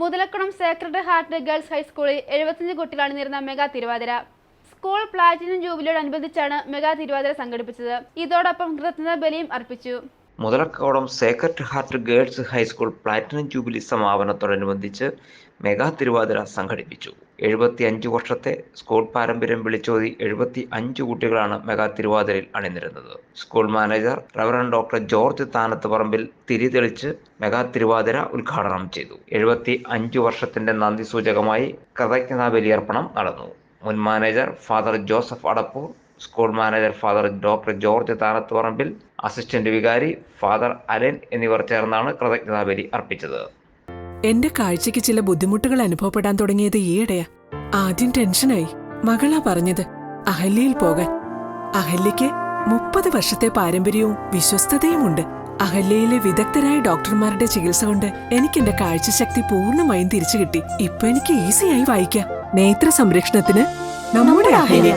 Muthalakulam Sacred heart girls ഹൈസ്കൂളിൽ എഴുപത്തഞ്ച് കുട്ടികൾ അണിനിരുന്ന മെഗാ തിരുവാതിര. സ്കൂൾ പ്ലാറ്റിനം ജൂബിലിയോടനുബന്ധിച്ചാണ് മെഗാ തിരുവാതിര സംഘടിപ്പിച്ചത്. ഇതോടൊപ്പം കൃതജ്ഞത ബലിയും അർപ്പിച്ചു. Muthalakodam Sacred Heart girls high school platinum jubilee സമാപനത്തോടനുബന്ധിച്ച് mega Thiruvathira സംഘടിപ്പിച്ചു. എഴുപത്തി അഞ്ച് വർഷത്തെ സ്കൂൾ പാരമ്പര്യം വിളിച്ചോതി എഴുപത്തി അഞ്ച് കുട്ടികളാണ് മെഗാ തിരുവാതിരയിൽ അണിനിരുന്നത്. School manager reverend doctor George Thanathuparambil തിരിതെളിച്ച് mega Thiruvathira ഉദ്ഘാടനം ചെയ്തു. എഴുപത്തി അഞ്ച് വർഷത്തിന്റെ നന്ദി സൂചകമായി കൃതജ്ഞതാ ബലിയർപ്പണം നടന്നു. മുൻ manager father Joseph Adappur school manager father doctor George Thanathuparambil assistant വികാരി ഫാദർ അലൻ എന്നിവർ ചേർന്നാണ് കൃതജ്ഞതാബലി അർപ്പിച്ചത്. എന്റെ കാഴ്ചക്ക് ചില ബുദ്ധിമുട്ടുകൾ അനുഭവപ്പെടാൻ തുടങ്ങിയത് ഈയിടെയാ. ആദ്യം ടെൻഷനായി. മകളാ പറഞ്ഞത് അഹല്യയിൽ പോകാൻ. അഹല്യയ്ക്ക് മുപ്പത് വർഷത്തെ പാരമ്പര്യവും വിശ്വസ്തതയുമുണ്ട്. അഹല്യയിലെ വിദഗ്ധരായ ഡോക്ടർമാരുടെ ചികിത്സ കൊണ്ട് എനിക്ക് എന്റെ കാഴ്ചശക്തി പൂർണമായും തിരിച്ചു കിട്ടി ഇപ്പൊ എനിക്ക് ഈസിയായി വായിക്കാം. നേത്ര സംരക്ഷണത്തിന് നമ്മുടെ Ahalya.